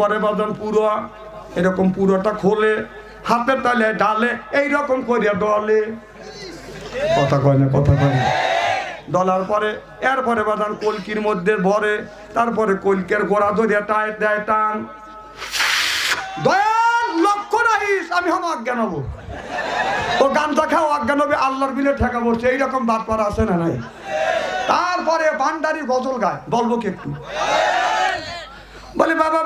বরে বাদন পুরো, এরকম পুরোটা খোলে, হাতের তালে ডালে, এইরকম করিয়া ডলে। কথা কয় না, কথা কয় না। ডলার পরে, এরপরে বাদান কলকির মধ্যে ভরে, তারপরে কলকের গোড়া ধরিয়া টায় দেয় টান। দয়াল, লক্ষ্য রাখিস, আমি হম অজ্ঞান হব। ও গানটা খাও অজ্ঞান হবে, আল্লাহর বিলে ঠেকা বসছে এইরকম বাদ পারা আছে না নাই? তারপরে বান্ডারি গজল গায়, বলব কি একটু? বলে, বাবা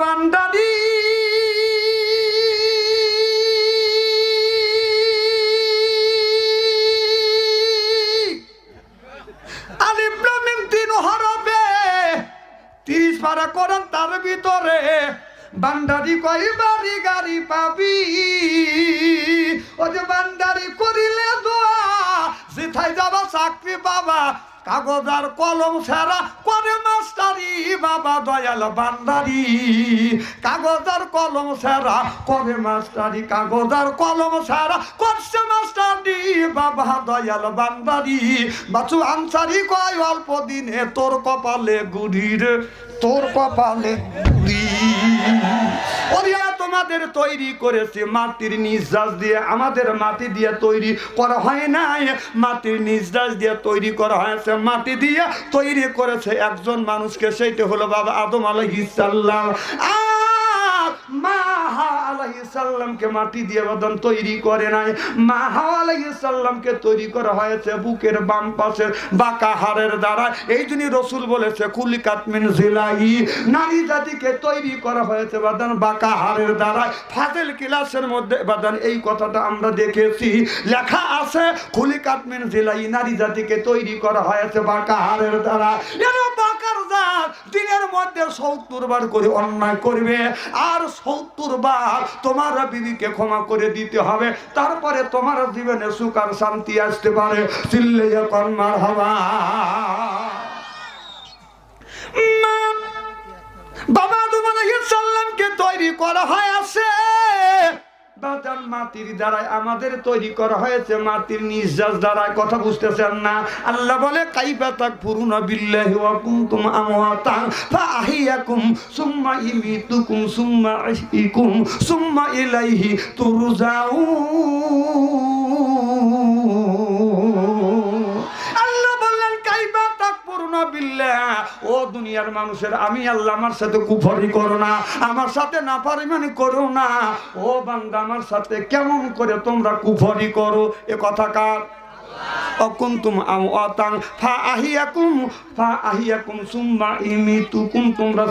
হরবে তিরিশ পারা করেন তার ভিতরে। বান্ডারি কই বাড়ি গাড়ি পাবি। ও যে বান্ডারি করিলে দোয়া জিথাই যাবা চাকরি বাবা কাগজ আর কলম সেরা করে মাস্টারি, বাবা দয়াল বান্দারি কাগজ আর কলম সেরা করে মাস্টারি কাগজ আর কলম সেরা করছে মাস্টারি, বাবা দয়াল বান্দারি বাচু আনসারি কয়, অল্প দিনে তোর কপালে গুড়ির, তোর কপালে গুড়ি। ওরিয়া তোমাদের তৈরি করেছে মাটির নিঃশ্বাস দিয়ে, আমাদের মাটি দিয়ে তৈরি করা হয় নাই। মাটির নিঃশ্বাস দিয়ে তৈরি করা হয়েছে, মাটি দিয়ে তৈরি করেছে একজন মানুষকে, সেইটা হলো বাবা আদম আলাইহিসাল্লাম আর তৈরি করে হয়েছে এই মধ্যে এই কথাটা আমরা দেখেছি। লেখা আছে খুলি কাতমিন জিলাই নারী জাতিকে তৈরি করা হয়েছে বাঁকা হাড়ের দ্বারা। দিনের মধ্যে সত্তর বার করে অন্যায় করবে। আর সত্তর বার তোমার বিবিকে ক্ষমা করে দিতে হবে। তারপরে তোমার জীবনে সুখ আর শান্তি আসতে পারে। চিল্লে যখন মার হবা। বাবা তোমার সাল্লামকে তৈরি করা হয় আছে। বাজান মাটির দ্বারাই আমাদের তৈরি করা হয়েছে। মাটির নিঃশ্বাস দ্বারাই কথা বুঝতেছেন না। আল্লাহ বলে কাইবা তাক পুরুন বিল্লাহি ওয়া কুনতুম আমওয়াতান ফাআহিয়াকুম সুম্মা ইমিতুকুম সুম্মা ইহিকুম সুম্মা ইলাইহি তুরজাউন। ও দুনিয়ার মানুষের, আমি আল্লাহ আমার সাথে কুফরি করো না, আমার সাথে না পারিমানি করো না। ও বান্দা আমার সাথে কেমন করে তোমরা কুফরি করো? এ কথা কার? অকুন্তুম ফা আহিয়াকুম ফা আহিয়াকুম সুম্মা ইমিতুকুম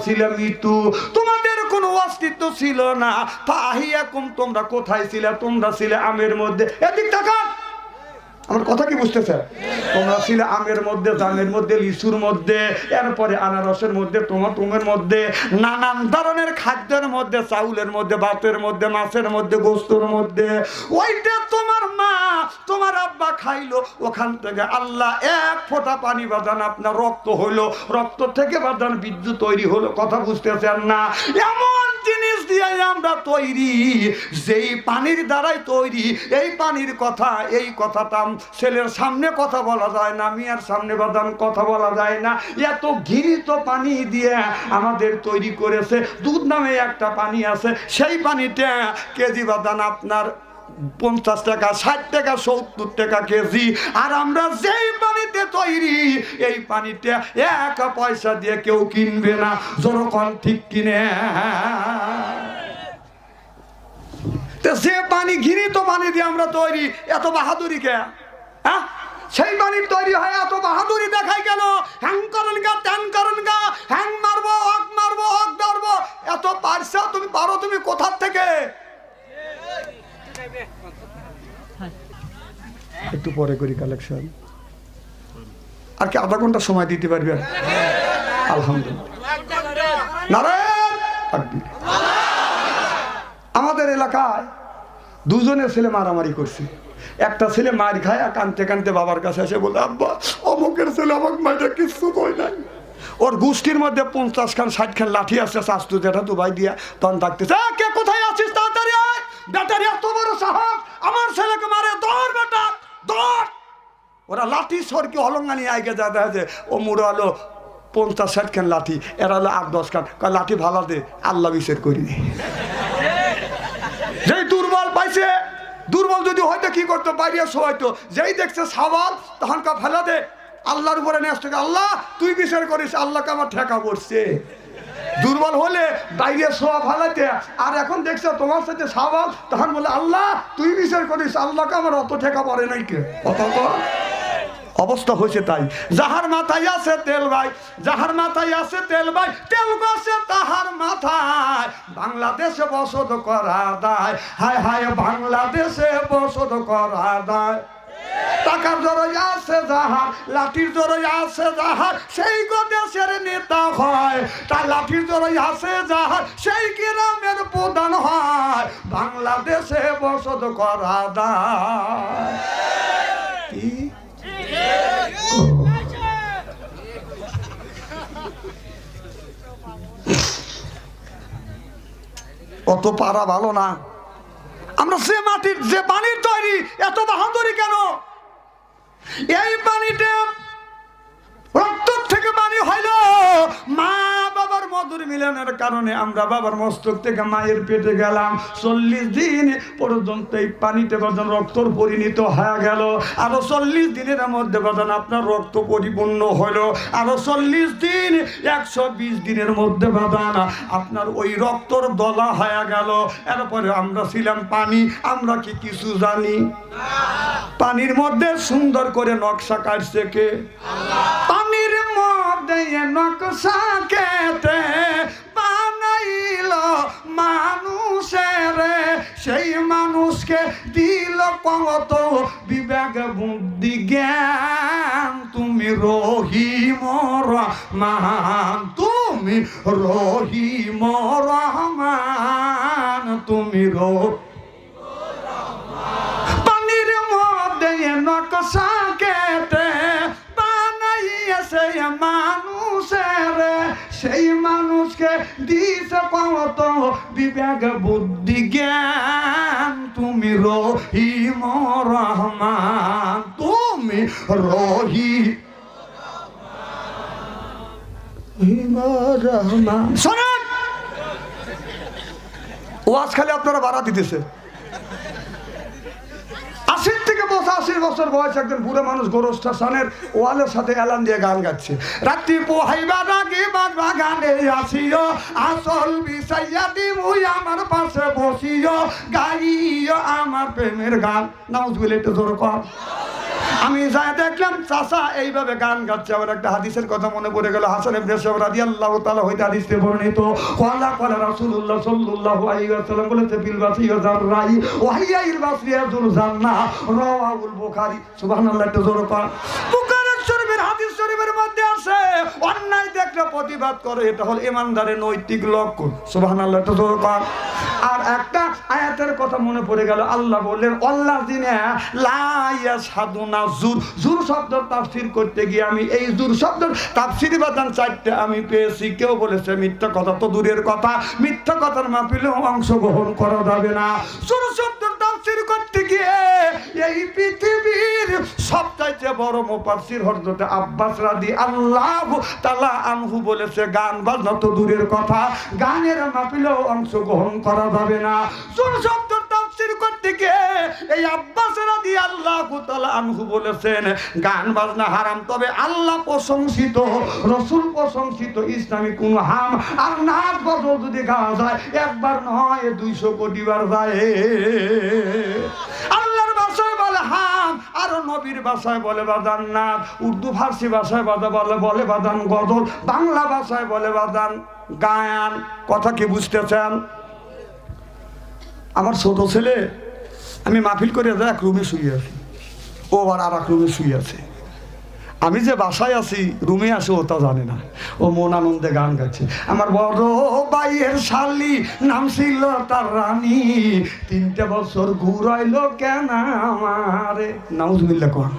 ছিলে মৃত্যু। তোমাদের কোনো অস্তিত্ব ছিল না। ফা আহিয়াকুম তোমরা কোথায় ছিলে? তোমরা ছিলে আমের মধ্যে। এদিক তাকান আমার কথা কি বুঝতেছে? তোমরা ছিলে আমের মধ্যে জামের মধ্যে, লিচুর মধ্যে, এরপরে আনারসের মধ্যে, টমাটোমের মধ্যে, নানান ধরনের খাদ্যের মধ্যে, চাউলের মধ্যে, ভাতের মধ্যে, মাছের মধ্যে, গোস্তর মধ্যে। ওইটা তোমার মা, তোমার আব্বা খাইলো। ওখান থেকে আল্লাহ এক ফোঁটা পানি বাদান আপনার রক্ত হইল। রক্ত থেকে বাদান বিদ্যুৎ তৈরি হলো। কথা বুঝতেছেন না? এমন দিয়ে আমরা তৈরি, যেই পানির দ্বারাই তৈরি, এই পানির কথা, এই কথাটা ছেলের সামনে কথা বলা যায় না, মিয়ার সামনে বাদাম কথা বলা যায় না। এত ঘিরিত পানি দিয়ে আমাদের তৈরি করেছে, দুধ নামে একটা পানি আছে, সেই পানিটা কেজি বাদান আপনার পঞ্চাশ টাকা, ষাট টাকা, সত্তর টাকা কেজি। আর আমরা যেই পানিতে তৈরি, এই পানিটা এক পয়সা দিয়ে কেউ কিনবে না। যখন ঠিক কিনে। যে পানি ঘিরিত পানি দিয়ে আমরা তৈরি, এত বাহাদুরি কে? হ্যাঁ? সেই পানির তৈরি হয়, এত বাহাদুরি দেখাই কেন? হ্যাং করেন গা, ত্যান করেন গা, হ্যাং মারবো অক মারবো অক ধরবো। এত পারছ তুমি পারো তুমি কোথার থেকে? একটু পরে করি কালেকশন আর কি আধা ঘণ্টা সময় দিতে আলহামদুলিল্লাহ। আমাদের এলাকায় দুজনের ছেলে মারামারি করছে। একটা ছেলে মার খায় আর কানতে কানতে বাবার কাছে এসে বলে আব্বা অমুকের ছেলে আমাকে মাইটা কিচ্ছু কই নাই। ওর গোষ্ঠীর মধ্যে পঞ্চাশ খান ষাট খান লাঠি আছে শাস্তু যেটা তো দিয়া তখন ডাকতেছে "এ, কে কোথায় আছিস? ব্যাটারি এত বড় সাহস! আমার ছেলেকে মারে দৌড় বেটা দৌড় ওরা লাঠি সরকি অলঙ্গানি আগে যা দেখা যায় ও মুড়ো আলো পঞ্চাশ ষাট খান লাঠি, এরা হলো আট, দশ খান। লাঠি ভালো দে, আল্লাহ বিচার করি যেই দুর্বল পাইছে, দুর্বল যদি হয়তো কি করতো, বাইরে শোয়াইতো, যেই দেখছে সাবাল, তখন কা ফেলা দে, আল্লাহর উপরে নেস থেকে আল্লাহ, তুই বিচার করিস, আল্লাহকে আমার ঠেকা পড়ছে। বাইরে শোয়া ফালাইতে আর এখন দেখছ তোমার সাথে সাবাল তখন বলে, আল্লাহ, তুই বিচার করিস, আল্লাহকে আমার অত ঠেকা পড়ে নাই কে? অত অবস্থা হয়েছে তাই। যাহার মাথায় আছে তেল ভাই, যাহার মাথায় আছে তেল ভাই, তেল বসে তাহার মাথায়। বাংলাদেশে বসত করা দায় হায় হায়, বাংলাদেশে বসত করা দায় টাকার জড়ই আছে যাহার, লাঠির জড়ই আছে যাহার, সেই গো দেশের নেতা হয়। তার লাঠির জড়ই আছে যাহার, সেই গ্রামের প্রধান হয়। বাংলাদেশে বসত করা দায় অত পারা ভালো না। আমরা সে মাটির, যে পানির তৈরি এত বাহাদুরি কেন? এই পানিতে রক্ত থেকে পানি হইল মা মধুর মিলনের কারণে আমরা বাবার মস্তক থেকে মায়ের পেটে গেলাম। চল্লিশ দিন পর্যন্ত এই পানিতে বাজান রক্তর পরিণত হয়ে গেল। আরও চল্লিশ দিনের মধ্যে বাজান আপনার রক্ত পরিপূর্ণ হলো। আরও চল্লিশ দিন, একশো বিশ দিনের মধ্যে বাজান আপনার ওই রক্তর দলা হয়ে গেল। এরপরে আমরা ছিলাম পানি। আমরা কি কিছু জানি? পানির মধ্যে সুন্দর করে নকশা কাটছে কে? পানির মধ্যে নকশা কেটে বানাইল মানুষের। সেই মানুষকে দিল কত বিবেক, বুদ্ধি, জ্ঞান। তুমি রহিম রহমান, তুমি রহিম রহমান। তুমি রহিম দিছে কত বিবেক বুদ্ধি জ্ঞান তুমি রহিম রহমান তুমি রহি রহমান। শোনেন! ওয়াজ খালি আপনারা বাড়া দিতেছে আশির থেকে পঁচাশি বছর বয়স একজন বুড়ো মানুষ গরু সানের ওয়ালের সাথে এলান দিয়ে গান গাচ্ছে। রাত্রি পোহাইবা আগে বাজবা গানে আসিও, আসল বিষাইয়া দিমুই আমার পাশে বসিও, গাইও আমার প্রেমের গান। নাউজ বিলে একটু জোর কর আমি যাই দেখলাম চাষা এইভাবে গান গাচ্ছে। আবার একটা হাদিসের কথা মনে পড়ে গেল, হাসান ইবনে তাআলা হইতে হাদিসে বর্ণিত, ক্বালা বলেছে বুখারী শরীফের হাদিস শরীফের মধ্যে অন্যায় দেখলে প্রতিবাদ করে, এটা হল ইমানদারের নৈতিক লক্ষণ আর একটা আয়াতের কথা মনে পড়ে গেল, আল্লাহ বললেন আল্লাহ দিনে লাইয়া সাধুনা জুর জুর শব্দ তাফসির করতে গিয়ে আমি এই জুর শব্দ তাফসির বাদান চারটে আমি পেয়েছি। কেউ বলেছে, মিথ্যা কথা তো দূরের কথা, মিথ্যা কথার মাপিলেও অংশগ্রহণ করা যাবে না। শব্দ করতে গিয়ে এই পৃথিবীর সবচাইতে বড় মুফাসসির হরদতে আব্বাস রাদি আল্লাহ তাআলা আনহু বলেছে, গান বাজনা তো দূরের কথা, গানের মাপিলেও অংশগ্রহণ করা যাবে না। জোর গিয়ে এই আব্বাস রাদিয়াল্লাহু তাআলা আনহু বলেছেন, গান বাজনা হারাম, তবে আল্লাহ প্রশংসিত, রসুল প্রশংসিত, ইসলামী কোন হাম আর নাচ গজল যদি গাওয়া যায়, একবার নয়, দুইশো কোটি বার যায়। আল্লাহর ভাষায় বলে হাম, আর নবীর ভাষায় বলে বাদান নাথ উর্দু ফার্সি ভাষায় বাদা বলে বলে বাদান গজল, বাংলা ভাষায় বলে বাদান গায়ান কথা কি বুঝতেছেন? আমার ছোট ছেলে আমি মাহফিল করে এক রুমে শুয়ে আছি। ও আবার আর এক রুমে শুয়ে আছে। আমি যে বাসায় আছি, রুমে আসে ও তা জানে না। ও মন আনন্দে গান গাচ্ছে। আমার বড় বাইয়ের শালি নাম ছিল তার রানী। তিনটে বছর ঘুরাইলো কেন আমারে? নাউজুবিল্লা কর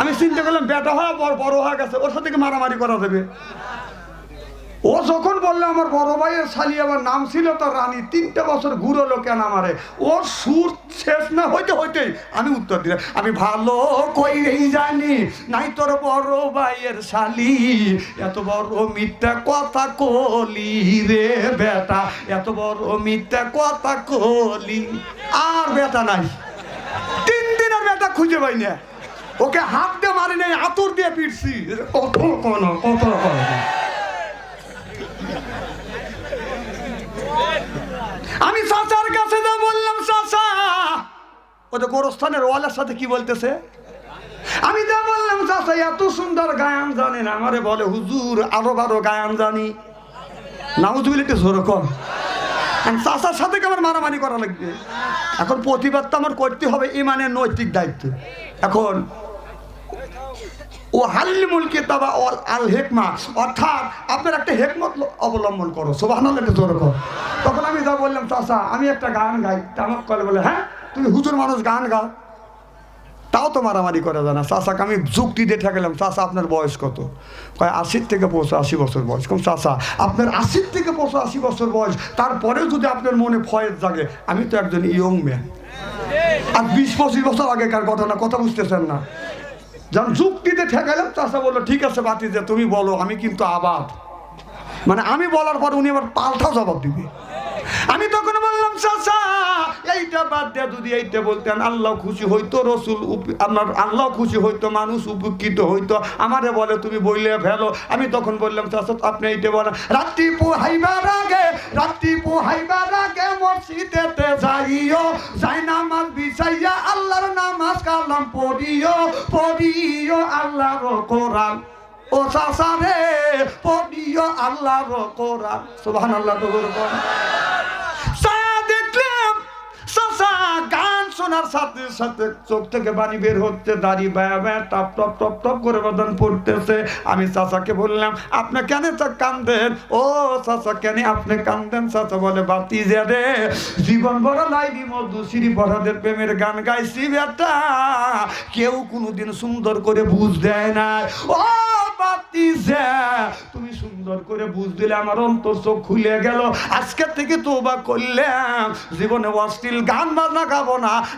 আমি চিন্তা করলাম বেটা হওয়া বড় হয়ে গেছে। ওর সাথে মারামারি করা যাবে? ও যখন বলল, আমার বড় ভাইয়ের শালি আমার নাম ছিল তো রানী তিনটে বছর ঘুরলো কেন আমারে? ওর সুর শেষ না হইতে হইতে আমি উত্তর দিলাম, আমি ভালো কইরেই জানি, নাই তোর বড় ভাইয়ের শালি। এত বড় মিথ্যা কথা কলি রে বেটা, এত বড় মিথ্যা কথা কলি। আর বেটা নাই। তিন দিনের বেটা খুঁজে পাই না। ওকে হাত দিয়ে মারি নাই, আতর দিয়ে পিটছি। কত কোন কত কোন আমি চাচার কাছে যা বললাম চাচা ওদের গোরস্থানের ওয়ালের সাথে কি বলতেছে? আমি যা বললাম চাচা এত সুন্দর গায়ান জানেন, আমারে বলে, হুজুর, আরও বারো গায়ান জানি। নাউজুবিল একটু জোর কম আমি চাচার সাথে আমার মারামারি করা লাগবে? এখন প্রতিবাদ তো আমার করতে হবে ইমানের নৈতিক দায়িত্ব। এখন, ও হাল্লিমুল কিতাবা অল আল হেকমা। অর্থাৎ, আপনার একটা হেকমত অবলম্বন করো। সোভান একটা তখন আমি যা বললাম চাষা আমি একটা গান গাই। তা আমার কলে বলে হ্যাঁ? তুমি হুজুর মানুষ গান গাও। তাও তো মারামারি করে জানা চাষাকে আমি যুক্তি দিয়ে ঠেকালাম চাষা আপনার বয়স কত? কয়, আশির থেকে পৌঁছে আশি বছর বয়স। কম চাষা আপনার আশির থেকে পৌঁছে আশি বছর বয়স। তারপরেও যদি আপনার মনে ফয়েজ জাগে, আমি তো একজন ইয়ং ম্যান। আর বিশ পঁচিশ বছর আগেকার ঘটনা, কথা বুঝতেছেন না। যখন যুক্তিতে ঠেকাইলাম চাষা বলল, ঠিক আছে বাতি যে তুমি বলো, আমি কিন্তু আবাদ। মানে আমি বলার পর উনি আবার পাল্টাও জবাব দিবে। আমি তখন বললাম, চাচা এইটা বাদ দেয়া যদি এইটা বলতেন, আল্লাহ খুশি হইতো, রসুল আপনার আল্লাহ খুশি হইতো, মানুষ উপকৃত হইতো। আমারে বলে, তুমি বইলে ফেলো। আমি তখন বললাম, চাচা আপনি এইটা বলেন। রাত্রি পোহাইবার আগে, রাত্রি পোহাইবার আগে মসজিদেতে যাইও, যাই নামাজ বিছাইয়া আল্লাহর নামাজ কালাম পড়িও পড়িও আল্লাহর কোরআন। ও রে, পড়িও আল্লাহর কোরআন। সুবহানাল্লাহ তো শোনার সাথে সাথে চোখ থেকে বাড়ি বের হচ্ছে, দাড়ি বায়া বায়া, টপ টপ টপ টপ করে বাদান পড়তেছে। আমি চাচাকে বললাম, আপনি কেন কান্দেন? ও চাচা, কেন আপনি কান্দেন? চাচা বলে বাতি যে জীবন বড় লাইনি মধুশ্রী বড়াদের প্রেমের গান গাইছি বেটা। কেউ কোনোদিন সুন্দর করে বুঝ দেয় না ও বাতি যে তুমি সুন্দর করে বুঝ দিলে আমার অন্তর চোখ খুলে গেল। আজকে থেকে তোবা করলাম। জীবনে অশ্লীল গান বাজনা গাবো না।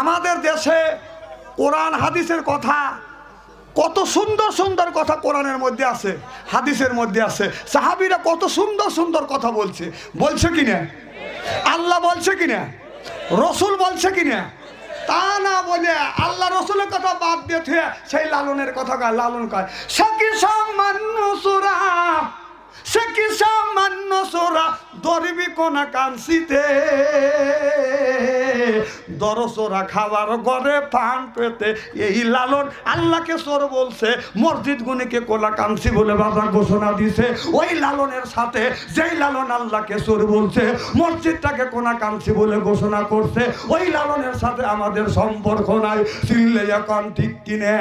আমাদের দেশে কোরআন, হাদিসের কথা কত সুন্দর সুন্দর কথা কোরআনের মধ্যে আছে, হাদিসের মধ্যে আছে। সাহাবিরা কত সুন্দর সুন্দর কথা বলছে। বলছে কিনা? আল্লাহ বলছে কিনা? রসুল বলছে কিনা? তা না বলে আল্লাহ রসুলের কথা বাদ দিয়ে সেই লালনের কথা কয়, লালন কয়। সে কি সামান্য সুরা সে কি সামান্য সোরা? দরবি কোনা কানসিতে দরসোরা খাবার ঘরে পান পেতে এই লালন আল্লাহকে সর বলছে, মসজিদ গুনিকে কোলা কানসি বলে বাবা ঘোষণা দিছে। ওই লালনের সাথে যেই লালন আল্লাহকে সর বলছে, মসজিদটাকে কোনা কানসি বলে ঘোষণা করছে, ওই লালনের সাথে আমাদের সম্পর্ক নাই। চিনলে এখন ঠিক কিনে?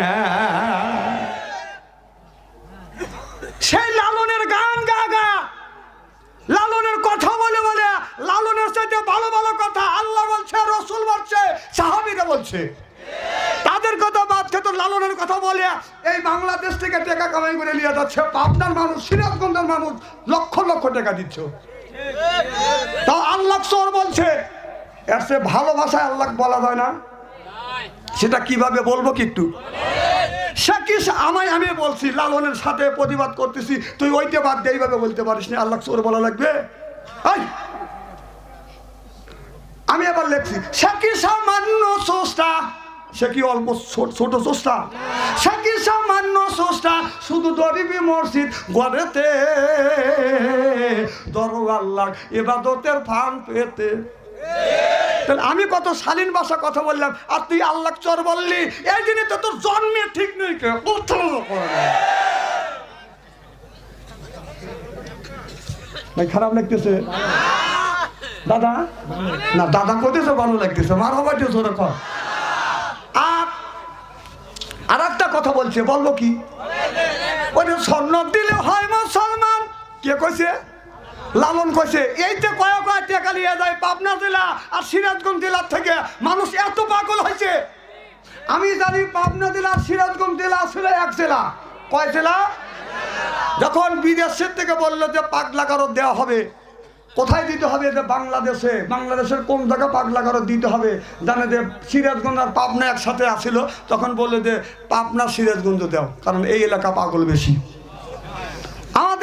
সেই লালনের গান গা গা। লালনের কথা বলে বলে, লালনের সাথে ভালো ভালো কথা আল্লাহ বলছে, রসুল বলছে, সাহাবিরা বলছে। তাদের কথা বাদ খেত লালনের কথা বলে, এই বাংলাদেশ থেকে টাকা কামাই করে নিয়ে যাচ্ছে, পাবনার মানুষ, সিরাজগঞ্জের মানুষ, লক্ষ লক্ষ টাকা দিচ্ছ। তাও আল্লাহ সর বলছে, এর সে ভালোবাসায় আল্লাহ বলা যায় না। সেটা কীভাবে বলব কি একটু? শাকিস আমায় আমি বলছি, লালনের সাথে প্রতিবাদ করতেছি। তুই ওইটা বাদ দিয়ে এইভাবে বলতে পারিস না। আল্লাহ সোর বলা লাগবে! আমি আবার লিখছি সে কি সামান্য সোষ্টা সে কি অল্প ছোট- সোষ্টা সে কি সামান্য সোষ্টা শুধু দরিবি মসজিদ, গড়েতে দরো আল্লাহ এবাদতের ফান পেতে। আমি কত শালীন ভাষা কথা বললাম, আর তুই আল্লাহ চর বললি। এই জিনিস তো তোর জন্মে ঠিক নেই। ভাই, খারাপ লাগতেছে। দাদা? না, দাদা কোথায় ভালো লাগতেছে। মার হবার জোরে কর। আর একটা কথা বলছে, বলব কি? ওই স্বর্ণ দিলে হয় মুসলমান। কে কইছে? লালন কইছে, এই যে কয়েক কয়েক টাকা নিয়ে যায় পাবনা জেলা আর সিরাজগঞ্জ জেলার থেকে, মানুষ এত পাগল হয়েছে আমি জানি পাবনা জেলা সিরাজগঞ্জ জেলা ছিল এক জেলা। কয় জেলা? যখন বিদেশের থেকে বলল যে পাগলা কারও দেওয়া হবে, কোথায় দিতে হবে যে বাংলাদেশে? বাংলাদেশের কোন জায়গা পাগলা কারও দিতে হবে? জানে যে সিরাজগঞ্জ আর পাবনা একসাথে আসিল, তখন বলল যে পাবনা সিরাজগঞ্জ দেও, কারণ এই এলাকা পাগল বেশি।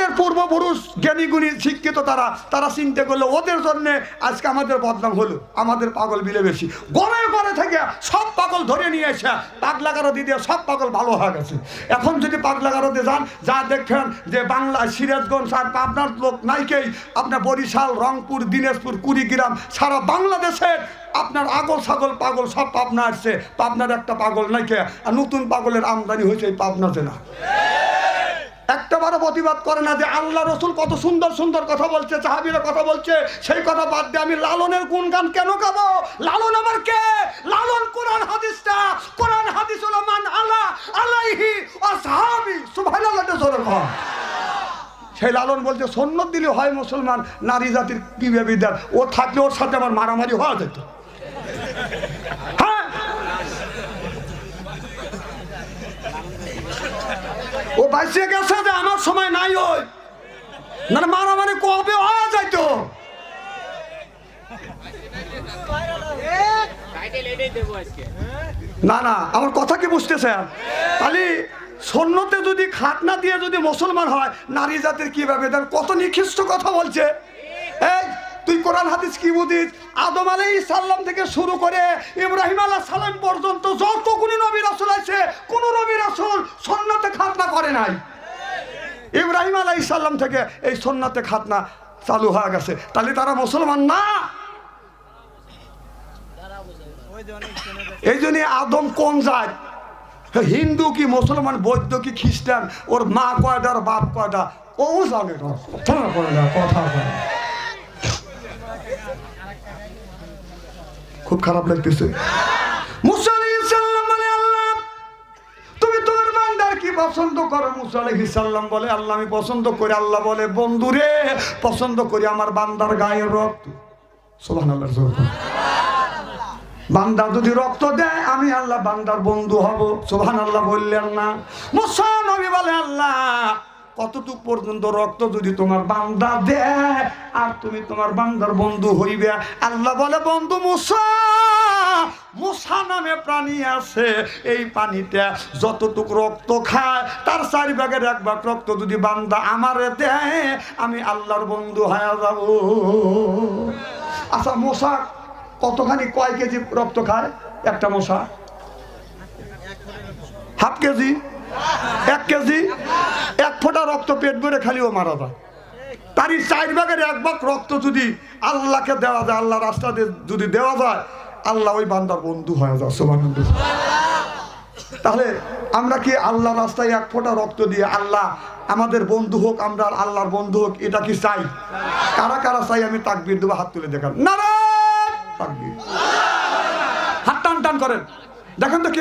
আমাদের পূর্বপুরুষ জ্ঞানীগুণী, শিক্ষিত তারা তারা চিন্তা করল, ওদের জন্যে আজকে আমাদের বদনাম হলো, আমাদের পাগল বিলে বেশি। গড়ে গড়ে থেকে সব পাগল ধরে নিয়ে এসে পাগলা গারো দিয়ে সব পাগল ভালো হয়ে গেছে। এখন যদি পাগলা গারোতে যান, যা দেখেন যে বাংলা সিরাজগঞ্জ আর পাবনার লোক নাইকেই আপনার বরিশাল, রংপুর, দিনাজপুর, কুড়িগ্রাম, সারা বাংলাদেশের আপনার আগল ছাগল পাগল সব পাবনা আসছে। পাবনার একটা পাগল নাইকে, আর নতুন পাগলের আমদানি হয়েছে এই পাবনা জেলা। একটাবারও প্রতিবাদ করে না যে আল্লাহ রসুল কত সুন্দর সুন্দর কথা বলছে, সাহাবিরা কথা বলছে, সেই কথা বাদ দিয়ে আমি লালনের গুণগান কেন গাবো? লালন আমার কে? লালন কোরআন হাদিসটা, কোরআন হাদিস হলো মান আলা আলাইহি ও সাহাবি, সুবহানাল্লাহ জোরে কর সেই লালন বলছে, সন্ন্যত দিলে হয় মুসলমান, নারী জাতির কি বিধান ও থাকলে ওর সাথে আমার মারামারি হওয়া যেত। হ্যাঁ ও বাইসে গেছে যে আমার সময় নাই ওই। না মারামারি কবে হওয়া যাইতো না না, আমার কথা কি বুঝতেছেন? তাহলে সন্ন্যতে যদি খাতনা দিয়ে যদি মুসলমান হয়, নারী জাতির কীভাবে দেন কত নিকৃষ্ট কথা বলছে। তুই কোরআন, হাদিস কি বুঝিস? আদম আলাই সাল্লাম থেকে শুরু করে ইব্রাহিম আলাহ সালাম পর্যন্ত যতগুলি নবী রাসুল নাই। ইব্রাহিম আলাই সাল্লাম থেকে এই সন্ন্যতে খাতনা চালু হয়ে গেছে। তাহলে তারা মুসলমান না? এই জন্য আদম কোন যায় হিন্দু কি মুসলমান, বৌদ্ধ কি খ্রিস্টান? ওর মা কয়টা আর বাপ কয়টা ও জানে কথা। খুব খারাপ লাগতেছে। কি পছন্দ করো মুসা আলাইহিস বলে? আল্লাহ, আমি পছন্দ করি। আল্লাহ বলে, বন্ধুরে, পছন্দ করি আমার বান্দার গায়ের রক্ত। জোর বান্দা যদি রক্ত দেয়, আমি আল্লাহ বান্দার বন্ধু হব। সোহান আল্লাহ বললেন না। মুসা নবী বলে, আল্লাহ কতটুক পর্যন্ত রক্ত যদি তোমার বান্দা দেয়, আর তুমি তোমার বান্দার বন্ধু হইবে? আল্লাহ বলে, বন্ধু মুসা মুসা নামে প্রাণী আছে। এই পানিতে যতটুক রক্ত খায়, তার চারি ভাগের এক ভাগ রক্ত যদি বান্দা আমারে দেয়, আমি আল্লাহর বন্ধু হয়ে যাব। আচ্ছা মশা কতখানি কয় কেজি রক্ত খায়? একটা মশা হাফ কেজি? এক কেজি, এক ফোঁটা রক্ত পেট ভরে খালিও মারা যায়। তারই চার ভাগের এক ভাগ রক্ত যদি আল্লাহকে দেওয়া যায় আল্লাহ রাস্তা যদি দেওয়া যায়, আল্লাহ ওই বান্দার বন্ধু হয়ে যায় সোমানন্দ তাহলে আমরা কি আল্লাহ রাস্তায় এক ফোঁটা রক্ত দিয়ে আল্লাহ আমাদের বন্ধু হোক, আমরা আল্লাহর বন্ধু হোক, এটা কি চাই? কারা কারা চাই? আমি তাকবির দেবো, হাত তুলে দেখান। নারায়ণ! তাকবীর। হাত টান টান করেন। দেখেন তো কি